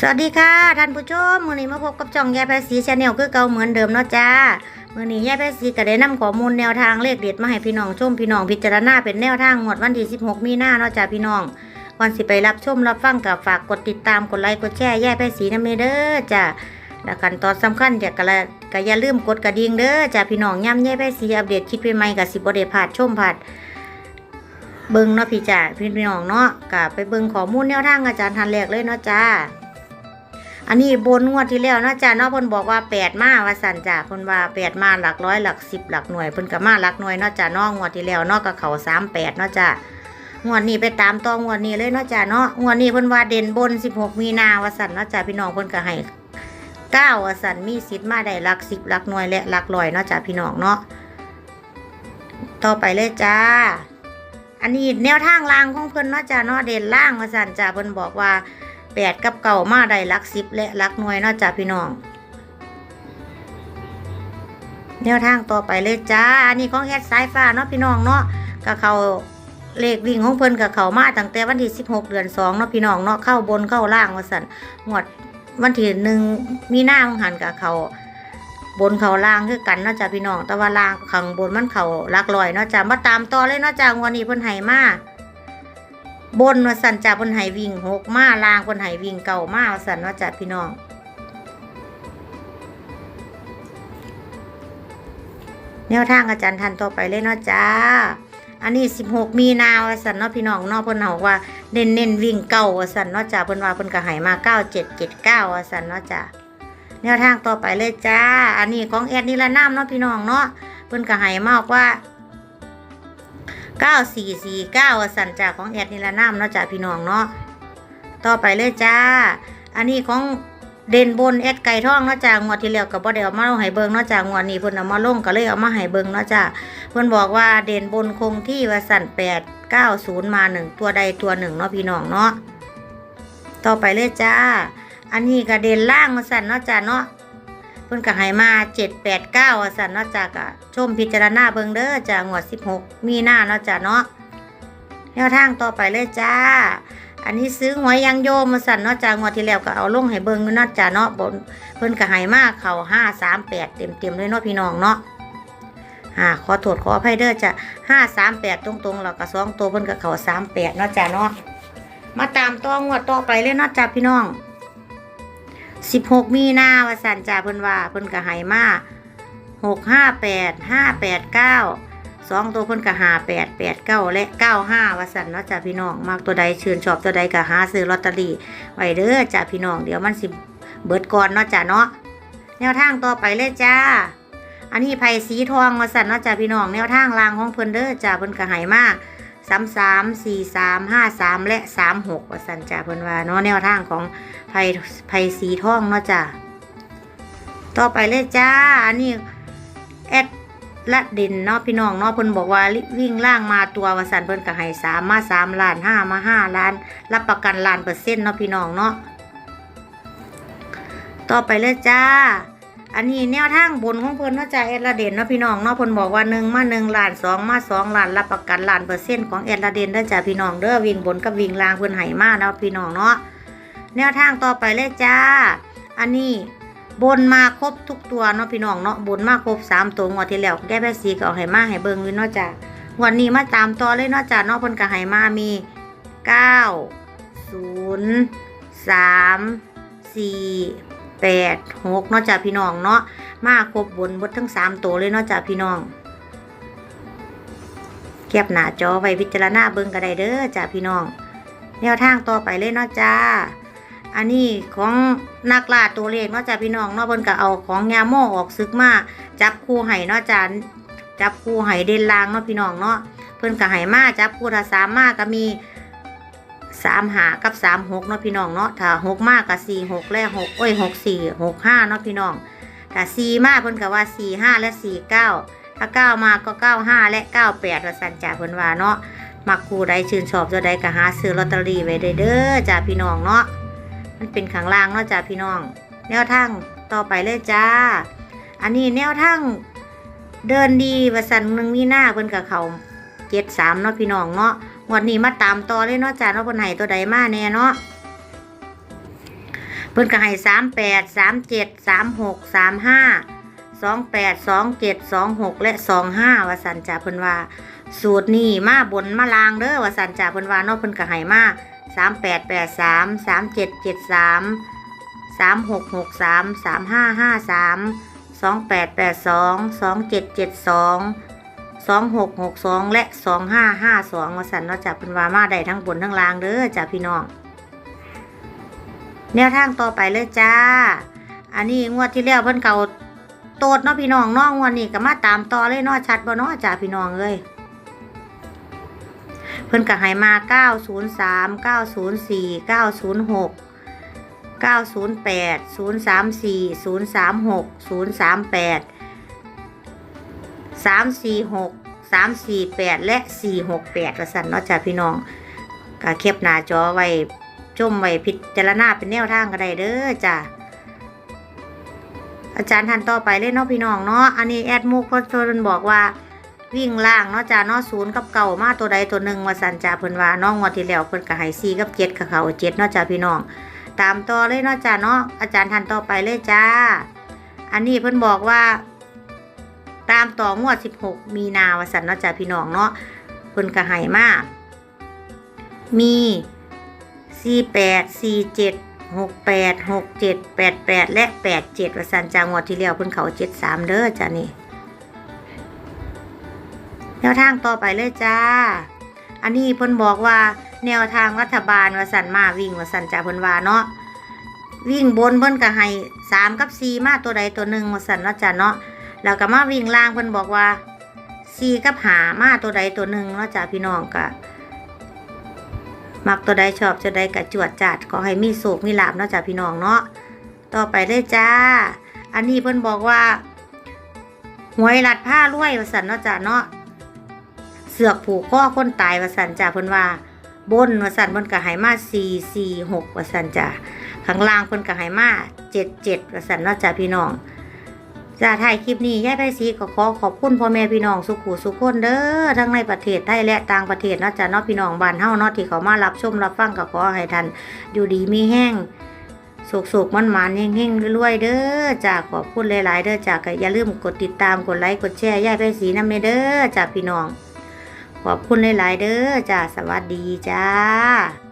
สวัสดีค่ะท่านผู้ชมมือนี้มาพบกับจ่องแยายแพรสีชาแนลคือเก่าเหมือนเดิมเนาะจ้ามือนี้ยายแพรสีก็ได้นำข้อมูลแนวทางเลขเด็ดมาให้พี่น้องชมพี่น้องพิจารณาเป็นแนวทางงวดวันที่ 16 มีนาเนาะจ้าพี่น้องก่อนสิไปรับชมรับฟังกับฝากกดติดตามกดไลค์กดแชร์แยายแพรสีนำเมเด้อจ้าและขั้นตอนสำคัญอย่ากละก็อย่าลืมกดกระดิ่งเด้อจ้าพี่น้องย้ำยายแพรสีอัปเดตคลิปใหม่ๆก็สิบ่ได้พลาดชมพลาดเบิ่งเนาะพี่จ้าพี่น้องเนาะก็ไปเบิ่งข้อมูลแนวทางอาจารย์ทันแรกเลยเนาะจ้า อันนี้บนงวดที่แล้วนาะจ้าเนาะเพิ่นบอกว่าแปดมาว่าสั่นจ้าเพิ่นว่าแปดมาหลักร้อยหลักสิบหลักหน่วยเพิ่นก็มาหลักหน่วยเนาะจ้าเนาะงวดที่แล้วเนาะก็เขาสามแปดเนาะจ้างวดนี้ไปตามต่องวดนี้เลยเนาะจ้าเนาะงวดนี้เพิ่นว่าเด่นบนสิบหกมีนาว่าสั่นเนาะจ้าพี่น้องเพิ่นก็ให้เก้าว่าสั่นมีสิทธิ์มาได้หลักสิบหลักหน่วยและหลักร้อยเนาะจ้าพี่น้องเนาะต่อไปเลยจ้า อันนี้แนวทางล่างของเพิ่นเนาะจ้าเนาะเด่นล่างว่าสั่นจ้าเพิ่นบอกว่า แปดกับเก่ามาได้ลักสิบและลักหน่วยนาะจ้าพี่น้อง แนวทางต่อไปเลยจ้า อันนี้ของแอดสายฟ้าเนาะพี่น้องเนาะกับเขาเลขวิ่งของเพิ่นกับเขามาตั้งแต่วันที่16เดือน2เนาะพี่น้องเนาะเข้าบนเข้าล่างว่าสันงวดวันที่หนึ่งมีหน้าของหันกับเขาบนเขาล่างคือกันเนาะจ้าพี่น้องแต่ว่าล่างข้างบนมันเขาลักลอยเนาะจ้ามาตามต่อเลยเนาะจ้างวันนี้เพิ่นให้มา บนว่าสันจ่าเพิ่นให้วิ่งหกมาลางเพิ่นให้วิ่งเก่ามาสันว่าจ่าพี่น้อง แนวทางอาจารย์ทันต่อไปเลยเนาะจ้า อันนี้ 16 มีนาว่าสันเนาะพี่น้องเนาะเพิ่นเอาว่าเน้นเน้นวิ่งเก่าว่าสันเนาะจ้าเพิ่นว่าเพิ่นก็ให้มา 9779ว่าสันเนาะจ้าแนวทางต่อไปเลยจ้า อันนี้ของแอดนิรนามเนาะพี่น้องเนาะเพิ่นก็ให้มากว่า 9449สันจ่าของแอดนิลานามเนาะจ้าพี่น้องเนาะต่อไปเลยจ้า อันนี้ของเด่นบนแอดไก่ทองเนาะจ้างวดที่แล้วกับบ่ได้เอามาลงให้เบิงเนาะจ้างวดนี้เพิ่นเอามาลงก็เลยเอามาให้เบิงเนาะจ้าเพิ่นบอกว่าเด่นบนคงที่ว่าสั่น890มาหนึ่งตัวใดตัวหนึ่งเนาะพี่น้องเนาะต่อไปเลยจ้า อันนี้ก็เด่นล่างว่าสั่นเนาะจ้าเนาะ เพิ่นก็ให้มาเจ็ดแปดเก้าสันเนาะจ้ะกะชมพิจารณาเบิ่งเด้อจ้ะงวดสิบหกมีหน้าเนาะจ้ะเนาะแนวทางต่อไปเลยจ้า อันนี้ซื้อหวยยังโยมมาสันเนาะจ้างวดที่แล้วก็เอาลงให้เบิ่งอยู่เนาะจ้ะเนาะบนเพิ่นก็ให้มาเข่าห้าสามแปดเต็มเต็มๆเลยเนาะพี่น้องเนาะอ่าขอโทษขออภัยเด้อจ้ะห้าสามแปดตรงๆแล้วก็สองตัวเพิ่นก็เข่าสามแปดเนาะจ้ะเนาะมาตามต่องวดต่อไปเลยเนาะจ้ะพี่น้อง สิบหกมีนาวาสันจ่าเพิ่นว่าเพิ่นก็ให้มาหกห้าแปดห้าแปดเก้าสองตัวเพิ่นก็หาแปดแปดเก้าและเก้าห้าวาสันเนาะจ้าพี่น้องมากตัวใดเชื่นชอบตัวใดก็หาซื้อลอตเตอรี่ไว้เด้อจ้าพี่น้องเดี๋ยวมันสิเบิดก่อนเนาะจ้าเนาะแนวทางต่อไปเลยจ้า อันนี้ไผ่สีทองวาสันเนาะจ้าพี่น้องแนวทางรางของเพิ่นเด้อจ้าเพิ่นก็ให้มา สามสามสี่สามห้าสามและสามหกว่าสันจ้าเพิ่นว่าเนาะแนวทางของไผ่ไผ่สีทองเนาะจ้ะต่อไปเลยจ้า อันนี้แอดละเด่นเนาะพี่น้องเนาะเพิ่นบอกว่าวิ่งล่างมาตัววสันเพิ่นก็ให้สามมาสามล้านห้ามาห้าล้าน รับประกันล้านเปอร์เซ็นต์เนาะพี่น้องเนาะต่อไปเลยจ้า อันนี้แนวทางบนของเพิ่นเนาะจ้าแอดละเด่นเนาะพี่น้องเนาะเพิ่นบอกว่าหนึ่งมาหนึ่งล้านสองมาสองล้านรับประกันล้านเปอร์เซ็นต์ของแอดละเด่นเด้อจ้าพี่น้องเด้อวิ่งบนกับวิ่งล่างเพิ่นให้มาเนาะพี่น้องเนาะแนวทางต่อไปเลยจ้า อันนี้บนมาครบทุกตัวเนาะพี่น้องเนาะบนมาครบสามตัวงวดที่แล้วแก้แพ้สีก็เอาให้มาให้เบิ่งอยู่เนาะจ้างวดนี้มาตามต่อเลยเนาะจ้าเนาะเพิ่นก็ให้มามีเก้าศูนย์สามสี่ แปดหกเนาะจ้าพี่น้องเนาะมาครบบนบดทั้งสามตัวเลยเนาะจ้าพี่น้องเก็บหน้าจอไว้พิจารณาเบิ่งก็ได้เด้อจ้าพี่น้อง แนวทางต่อไปเลยเนาะจ้า อันนี้ของนักล่าตัวเลขเนาะจ้าพี่น้องเนาะเพิ่นก็เอาของยาโม่ออกซึกมาจับคู่ให้เนาะจ้าจับคู่ให้เด่นลางเนาะพี่น้องเนาะเพิ่นก็ให้มาจับคู่ถ้าสามมาก็มี สามหากับสามหกเนาะพี่น้องเนาะถ้าหกมากก็สี่หกและหกโอ้ยหกสี่หกห้าเนาะพี่น้องถ้าสี่มากเพิ่นก็ว่าสี่ห้าและสี่เก้าถ้าเก้ามาก็เก้าห้าและเก้าแปดว่าสันจ่าเพิ่นว่าเนาะมักคู่ใดชื่นชอบตัวใดก็หาซื้อลอตเตอรี่ไว้เด้อจ้าพี่น้องเนาะมันเป็นข้างล่างเนาะจ้าพี่น้อง แนวทางต่อไปเลยจ้า อันนี้แนวทางเดินดีว่าสันหนึ่งมีหน้าเพิ่นกับเขาเจ็ดสามเนาะพี่น้องเนาะ งวันนี้มาตามต่อเลยเนาะจ้าเนาะเพิ่นให้ตัวใดมาแน่เนาะเพิ่นก็ให้สามแปดสามเจ็ดสามหกสามห้าสองแปดสองเจ็ดสองหกและสองห้าว่าสันจ่าเพิ่นว่า สูตรนี่มาบนมาลางเด้อว่าสันจ่าเพิ่นว่าเนาะเพิ่นก็ให้มาสามแปดแปดสามสามเจ็ดเจ็ดสามสามหกหกสามสามห้าห้าสามสองแปดแปดสองสองเจ็ดเจ็ดสอง สองหกหกสองและสองห้าห้าสองว่าสันเนาะจ่าเพิ่นวามาได้ทั้งบนทั้งล่างเด้อจ่าพี่น้อง แนวทางต่อไปเลยจ้า อันนี้งวดที่แล้วเพิ่นเก่าโตดเนาะพี่น้องน้องวดนี้ก็มาตามต่อเลยเนาะชัดบ่เนาะจ้าพี่น้องเอ้ยเพิ่นก็ให้มา 903 904 906 908 034 036 038 346 348และ468ว่าซั่นเนาะจ้าพี่น้องก็เก็บหน้าจอไว้ชมไว้พิจารณาเป็นแนวทางก็ได้เด้อจ้ะอาจารย์ท่านต่อไปเลยเนาะพี่น้องเนาะอันนี้แอดมุกเพิ่นบอกว่าวิ่งล่างเนาะจ้ะเนาะศูนย์กับเก่ามาตัวใดตัวหนึ่งว่าสันจ้าเพิ่นว่าน้องงวดที่แล้วเพิ่นก็ให้4กับ7กับเขา7เนาะจ้ะพี่น้อง ตามต่อเลยเนาะจ้ะเนาะอาจารย์ท่านต่อไปเลยจ้า อันนี้เพิ่นบอกว่า ตามต่องวด 16 มีนาวสันนาะจ้ะพี่น้องเนาะเพิ่นก็ให้มามีสี่แปดสี่เจ็ดหกแปดหกเจ็ดแปดแปดและแปดเจ็ดวสันจางวดที่แล้วเพิ่นเขาเจ็ดสามเด้อจ้านี่แนวทางต่อไปเลยจ้า อันนี้เพิ่นบอกว่าแนวทางรัฐบาลวสันมาวิ่งวสันจ้าเพิ่นว่าเนาะวิ่งบนเพิ่นก็ให้สามกับสี่มาตัวใดตัวหนึ่งวสันเนาะจ้าเนาะ แล้วก็มาวิ่งล่างเพิ่นบอกว่าสี่กับหามาตัวใดตัวหนึ่งเนาะจ้าพี่น้องก็มักตัวใดชอบจะใดกะจวดจัดขอให้มีโศกมีลาบเนาะจ้าพี่น้องเนาะต่อไปเลยจ้า อันนี้เพิ่นบอกว่าหวยลัดผ้ารวยว่าสันเนาะจ้าเนาะเสือกผูกข้อคนตายว่าสันจ้าเพิ่นว่าบนว่าสันเพิ่นก็ให้มา4 4 6ว่าสันจ้าข้างล่างเพิ่นก็ให้มา7 7ว่าสันเนาะจ้าพี่น้อง จ้าถ่ายคลิปนี้ยายไพศรีก็ขอขอบคุณพ่อแม่พี่น้องสุขุสุขคนเด้อทั้งในประเทศไทยและต่างประเทศนาะจ้าเนาะพี่น้องบ้านเฮาเนาะที่เขามารับชมรับฟังก็ขอให้ท่านอยู่ดีมีแห้งสุกสุกมันมันเฮงเฮงๆรวยๆเด้อจ้าขอบคุณหลาย ๆ เด้อจากอย่าลืมกดติดตามกดไลค์กดแชร์ยายไพศรีนำเด้อจ้าพี่น้อง ขอบคุณหลาย ๆ เด้อจ้าสวัสดีจ้า